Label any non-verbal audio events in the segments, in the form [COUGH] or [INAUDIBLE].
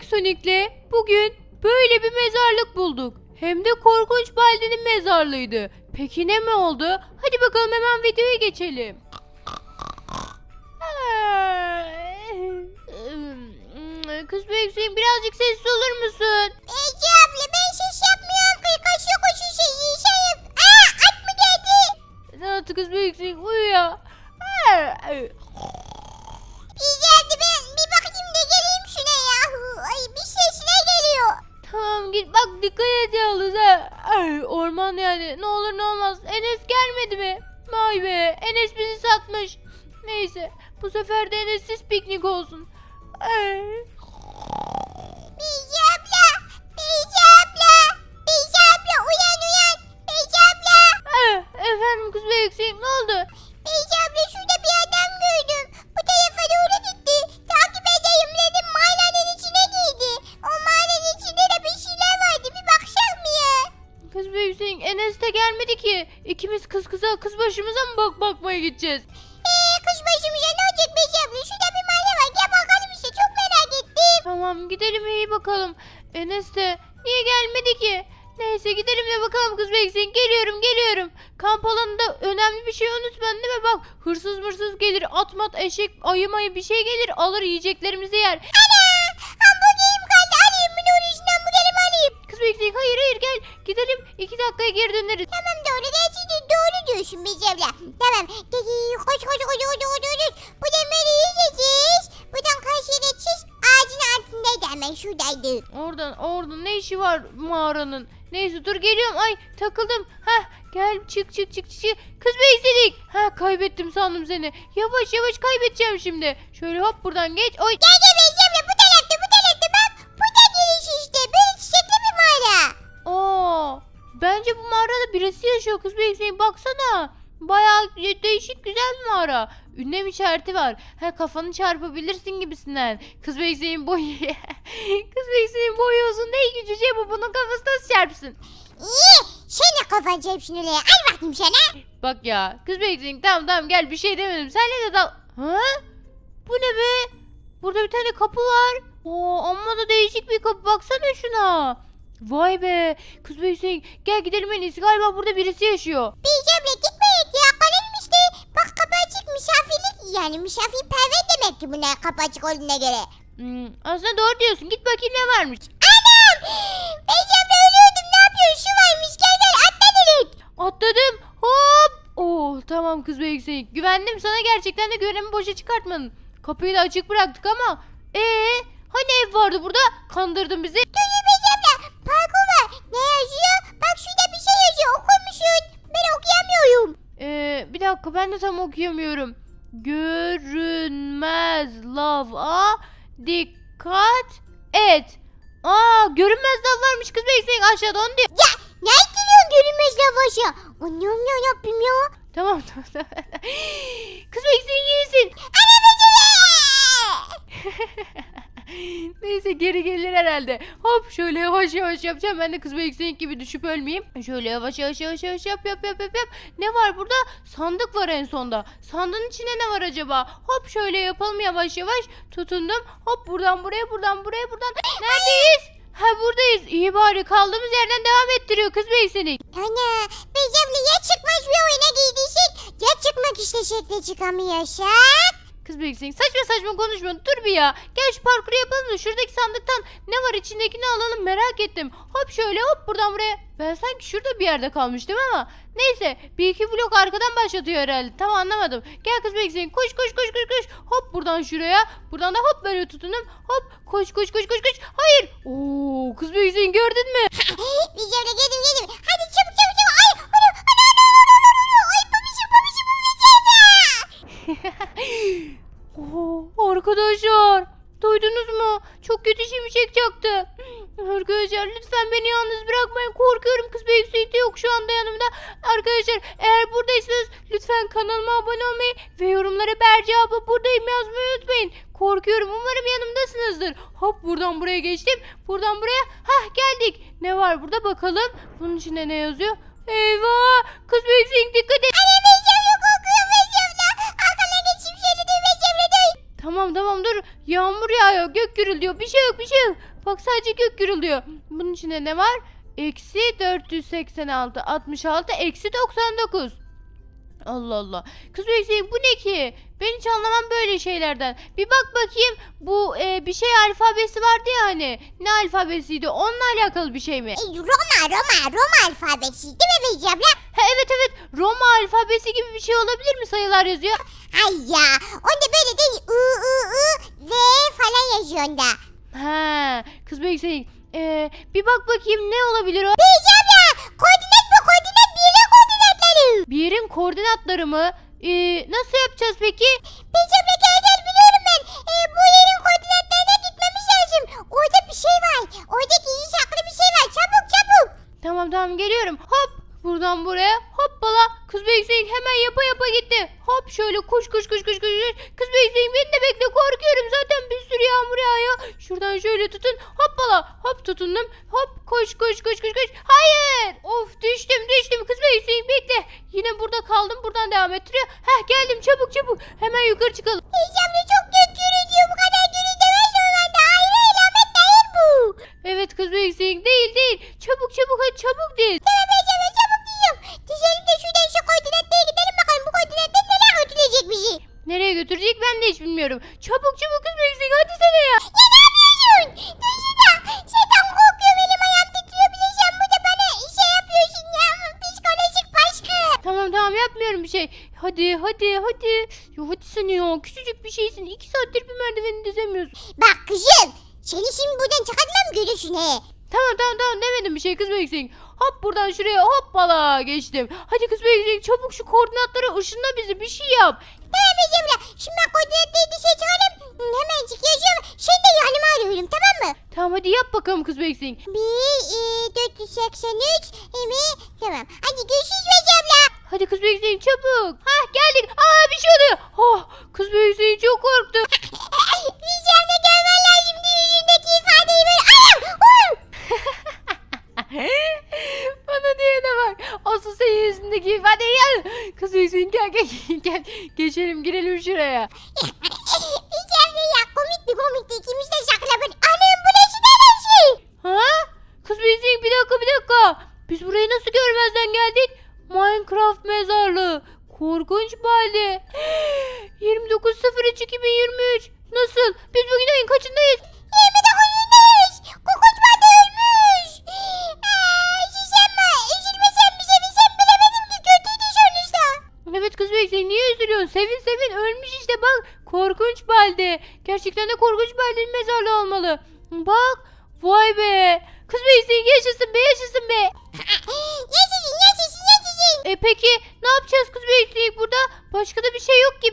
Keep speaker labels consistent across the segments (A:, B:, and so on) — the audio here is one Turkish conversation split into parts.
A: Bebek Sonic'le bugün böyle bir mezarlık bulduk. Hem de korkunç Baldi'nin mezarlığıydı. Peki ne mi oldu? Hadi bakalım hemen videoya geçelim. Kız Bebek birazcık sessiz olur musun?
B: Ece abla ben ses yapmıyorum ki kaşıyor koşu sesi şeyim. Aa at mı geldi?
A: Ne yaptı kız Bebek uyu ya. Bak dikkat yalnız ha. Ay, orman yani ne olur ne olmaz. Enes gelmedi mi? Vay be Enes bizi satmış. Neyse bu sefer de Enes'siz piknik olsun. Ay. Tamam gidelim iyi bakalım. Enes de niye gelmedi ki? Neyse gidelim de bakalım kız bekleyin. Geliyorum geliyorum. Kamp alanında önemli bir şey unutmayın değil mi? Bak hırsız mırsız gelir at mat eşek ayı mayı bir şey gelir alır yiyeceklerimizi yer.
B: Ana! Hamburgerim kaldı. Alayım bunu orijinal hamburgerimi alayım.
A: Kız bekleyin hayır hayır gel. Gidelim iki dakikaya geri döneriz.
B: Tamam doğru. Gerçekten doğru diyorsun Bece abla. Tamam.
A: Oradan oradan ne işi var mağaranın? Neyse dur geliyorum. Ay takıldım. Heh gel çık çık çık çık. Kız bekledik. Ha kaybettim sandım seni. Yavaş yavaş kaybedeceğim şimdi. Şöyle hop buradan geç. Oy.
B: Gel gel abla bu tarafta bu tarafta bak. Bu da giriş işte. Böyle çiçekli bir mağara.
A: Aa, bence bu mağarada birisi yaşıyor kız bekleyin baksana. Bayağı değişik güzel bir mağara. Ünlem işareti var. Ha kafanı çarpabilirsin gibisinden. Kız bekleyin boyu. [LAUGHS] kız bekleyin boyu uzun değil küçücük bu bunun kafası nasıl çarpsın?
B: İyi. Sen de kafan hepsini oraya. Al bakayım sana.
A: Bak ya kız bekleyin tamam tamam gel bir şey demedim. Senle de dal. Ha? Bu ne be? Burada bir tane kapı var. Oo, amma da değişik bir kapı baksana şuna. Vay be. Kız bekleyin gel gidelim en iyisi. Galiba burada birisi yaşıyor.
B: Bece abla işte. Bak kapı açık misafirlik. Yani misafirperver demek ki buna kapı açık olduğuna göre.
A: Hmm, aslında doğru diyorsun. Git bakayım ne varmış.
B: Anam! Abla ölüyordum. Ne yapıyorsun? Şu varmış. Gel gel atla direkt.
A: Atladım. Hop. Oo, tamam kız bekleyin. Güvendim sana gerçekten de güvenimi boşa çıkartmadın. Kapıyı da açık bıraktık ama. Ee, hani ev vardı burada? Kandırdın bizi.
B: Dur Bece abla. Parkur var. Ne yazıyor? Bak şurada bir şey yazıyor. Okur musun? Ben okuyamıyorum.
A: Ee, bir dakika ben de tam okuyamıyorum. Görünmez lava dikkat et. Aa görünmez lav varmış kız bekleyin aşağıda onu diyor.
B: Ya ne ettiriyorsun görünmez lavaşa? Anlıyorum ya yapayım ya.
A: Tamam [LAUGHS] tamam. tamam. kız bekleyin iyi misin? [LAUGHS] [GASPS] Neyse geri gelir herhalde. Hop şöyle yavaş yavaş yapacağım. Ben de kız bekleyin gibi düşüp ölmeyeyim. Şöyle yavaş yavaş yavaş yavaş yap yap yap yap. Ne var burada? Sandık var en sonda. Sandığın içine ne var acaba? Hop şöyle yapalım yavaş yavaş. Tutundum. Hop buradan buraya buradan buraya buradan. [GASPS] Neredeyiz? Ha buradayız. İyi bari kaldığımız yerden devam ettiriyor kız bekleyin.
B: Ana abla ya çıkmaz bir oyuna giydiysek ya çıkmak istesek de çıkamıyorsak.
A: Kız bekleyin. Saçma saçma konuşma. Dur bir ya. Gel şu parkuru yapalım da şuradaki sandıktan ne var içindekini alalım merak ettim. Hop şöyle hop buradan buraya. Ben sanki şurada bir yerde kalmıştım ama. Neyse bir iki blok arkadan başlatıyor herhalde. Tam anlamadım. Gel kız bekleyin. Koş koş koş koş koş. Hop buradan şuraya. Buradan da hop böyle tutundum. Hop koş koş koş koş koş. Hayır. Abone olmayı ve yorumlara Berce abla buradayım yazmayı unutmayın. Korkuyorum umarım yanımdasınızdır. Hop buradan buraya geçtim. Buradan buraya. Hah geldik. Ne var burada bakalım. Bunun içinde ne yazıyor? Eyvah! Kız Büyük dikkat et. Tamam tamam dur. Yağmur yağıyor. Gök gürülüyor. Bir şey yok bir şey yok. Bak sadece gök gürülüyor. Bunun içinde ne var? Eksi 486, 66, eksi 99. Allah Allah. Kız Beyzeyim bu ne ki? Ben hiç anlamam böyle şeylerden. Bir bak bakayım bu e, bir şey alfabesi vardı ya hani. Ne alfabesiydi? Onunla alakalı bir şey mi?
B: E, Roma Roma Roma alfabesi değil mi Beyci abla?
A: Ha, evet evet Roma alfabesi gibi bir şey olabilir mi sayılar yazıyor?
B: Ay ya onda böyle değil I I I V falan yazıyor onda.
A: Ha, kız Beyzeyim e, bir bak bakayım ne olabilir o?
B: Beyci
A: Bir yerin koordinatları mı? E, nasıl yapacağız peki?
B: Beyci abla gel gel biliyorum ben. E, bu yerin koordinatlarına gitmemiz lazım. Orada bir şey var. Orada gizli saklı bir şey var. Çabuk çabuk.
A: Tamam tamam geliyorum. Hop buradan buraya hoppala. Kız Beyzeyim hemen yapa yapa gitti. Hop şöyle koş koş koş koş koş. Kız Beyzeyim beni de bekle korkuyorum zaten bir sürü yağmur yağıyor. Şuradan şöyle tutun hoppala. Hop tutundum. Hop koş koş koş koş koş. Hayır. Of düştüm düştüm kız Beyzeyim bekle. Yine burada kaldım buradan devam ettiriyor. Heh geldim çabuk çabuk. Hemen yukarı çıkalım.
B: Abla çok gök
A: yapmıyorum bir şey. Hadi hadi hadi. Ya hadi sen ya küçücük bir şeysin. İki saattir bir merdiveni dizemiyorsun.
B: Bak kızım. Seni şimdi buradan çıkartmam görürsün he.
A: Tamam tamam tamam demedim bir şey kız Beyzing. Hop buradan şuraya hoppala geçtim. Hadi kız Beyzing çabuk şu koordinatlara ışınla bizi bir şey yap.
B: Tamam abla. Şimdi ben koordinatları dışarı çıkarım. Hemen yazıyorum. Seni de yanıma arıyorum tamam mı?
A: Tamam hadi yap bakalım kız Beyzing.
B: 1, e, 483, Emi. Tamam. Hadi görüşürüz abla.
A: Hadi kız Beyzing çabuk. Hah geldik. Aa bir şey oluyor. Oh kız Beyzing çok korktum.
B: Beyci abla görmen lazım. Yüzündeki ifadeyi böyle. Anam! [LAUGHS]
A: Bana diyene bak. Asıl senin yüzündeki ifade gel. Kız Beyzing gel gel [LAUGHS] gel. Geçelim girelim şuraya. [LAUGHS]
B: Abla ya komikti komikti. İkimiz de şaklaban. Anam bu ne şey?
A: Ha? Kız Beyzing bir dakika bir dakika. Biz burayı nasıl görmezden geldik? Minecraft mezarlığı. Korkunç halde. [GASPS] 29.03.2023. Nasıl? Biz bugün ayın kaçındayız?
B: 29'undayız.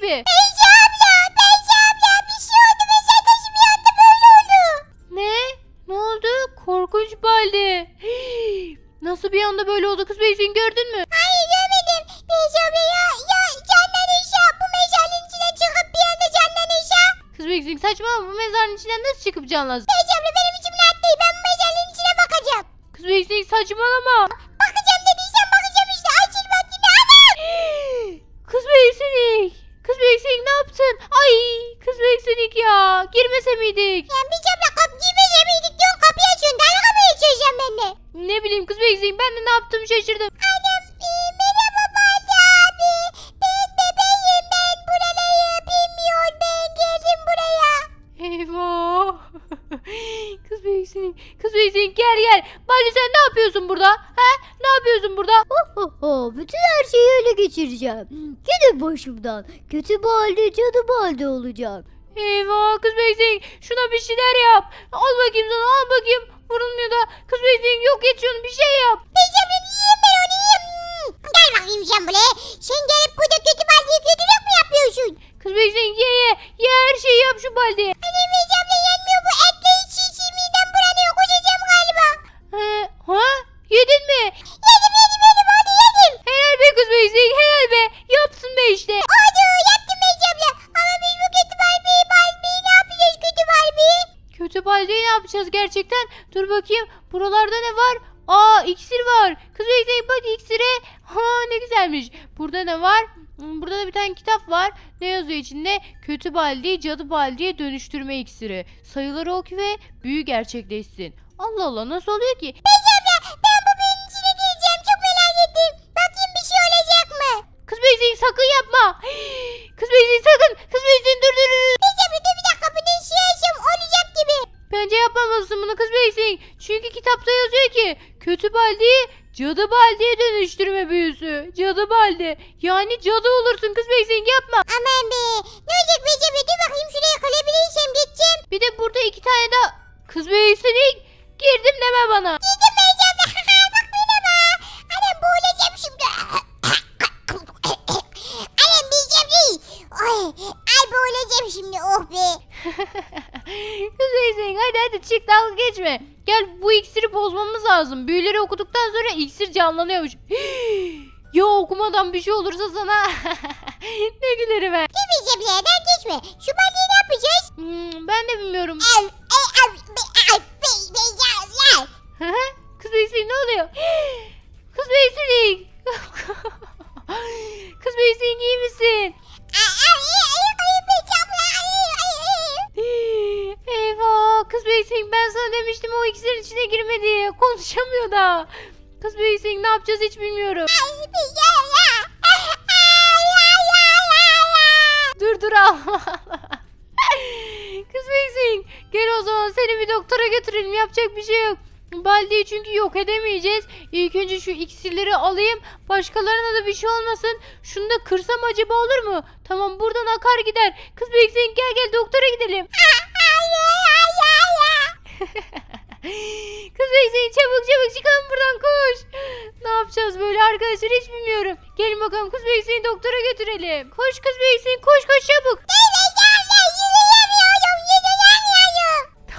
A: Gibi.
B: Beyci abla, bir şey oldu ve bir anda böyle oldu.
A: Ne? Ne oldu? Korkunç bir halde. Nasıl bir anda böyle oldu kız Beyzin gördün mü?
B: Hayır görmedim. Beyci abla ya, ya candan eşya bu mezarlığın içine çıkıp bir anda candan eşya.
A: Kız Beyzin saçmalama bu mezarın içinden nasıl çıkıp canlasın?
B: Beyci abla benim içim rahat değil ben bu mezarlığın içine bakacağım.
A: Kız Beyzin saçmalama. Kız Beyzinik gel gel. Bari sen ne yapıyorsun burada? He? Ne yapıyorsun burada?
C: Bütün her şeyi ele geçireceğim. Gidin başımdan. Kötü bir halde bir halde olacak.
A: Eyvah kız Beyzing şuna bir şeyler yap. Al bakayım sana al bakayım. Vurulmuyor da. Kız Beyzing yok şunu bir şey yap. Baldeyi ne yapacağız gerçekten? Dur bakayım. Buralarda ne var? Aa iksir var. Kız bekleyin bak iksire. Ha ne güzelmiş. Burada ne var? Hmm, Burada da bir tane kitap var. Ne yazıyor içinde? Kötü baldi, cadı baldiye dönüştürme iksiri. Sayıları oku ve büyü gerçekleşsin. Allah Allah nasıl oluyor ki?
B: Beyci
A: kötü baldiyi cadı baldiye dönüştürme büyüsü. Cadı baldi. Yani cadı olursun kız Beyzin yapma.
B: Aman be. Ne olacak Beyci abla dur bakayım şuraya kalabilirsem geçeceğim.
A: Bir de burada iki tane daha kız Beyzin girdim deme bana.
B: Gidin Beyci abla. [LAUGHS] Bak bana bak. Anam boğulacağım şimdi. [LAUGHS] Anam diyeceğim değil. Ay, ay boğulacağım şimdi oh be. [LAUGHS]
A: kız Beyzin hadi hadi çık dalga geçme. Gel bu iksiri bozmamız lazım. Büyüleri okuduktan sonra iksir canlanıyormuş. ya okumadan bir şey olursa sana ne gülerim ben.
B: Abla yerden geçme. Şu baldeyi ne yapacağız?
A: Hmm, ben de bilmiyorum.
B: Be- ay, be- Beyci abla.
A: Hı hı. Kız Beysin ne oluyor? Kız Beysin. Kız Beysin iyi misin?
B: Ay, ay, ay, ay, abla, ay, ay, ay.
A: Eyvah. Kız Beysin ben sana demiştim o iksirin içine girme. Konuşamıyor da. Kız Beysin ne yapacağız hiç bilmiyorum. Dur dur ağlama. Kız Beysin gel o zaman seni bir doktora götürelim yapacak bir şey yok. Baldi'yi çünkü yok edemeyeceğiz. İlk önce şu iksirleri alayım. Başkalarına da bir şey olmasın. Şunu da kırsam acaba olur mu? Tamam buradan akar gider. Kız Beysin gel gel doktora gidelim. [LAUGHS] [LAUGHS] Kız Beysin çabuk çabuk çıkalım buradan koş. Ne yapacağız böyle arkadaşlar hiç bilmiyorum. Gelin bakalım kız Beysin'i doktora götürelim. Koş kız Beysin koş koş çabuk.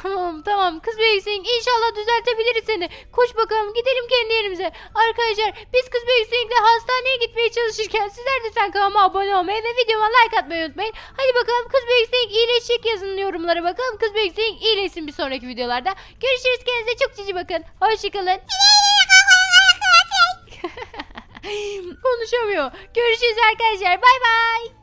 A: Tamam tamam kız Beysin inşallah düzeltebiliriz seni. Koş bakalım gidelim kendi yerimize. Arkadaşlar biz kız Beysin'le hastaneye gitmeye çalışırken sizler lütfen kanalıma abone olmayı ve videoma like atmayı unutmayın. Hadi bakalım kız Beysin iyileşecek yazın yorumlara bakalım. Kız Beysin iyileşsin bir sonraki videolarda. Görüşürüz kendinize çok cici bakın. Hoşçakalın. [LAUGHS] Konuşamıyor. Görüşürüz arkadaşlar. Bay bay.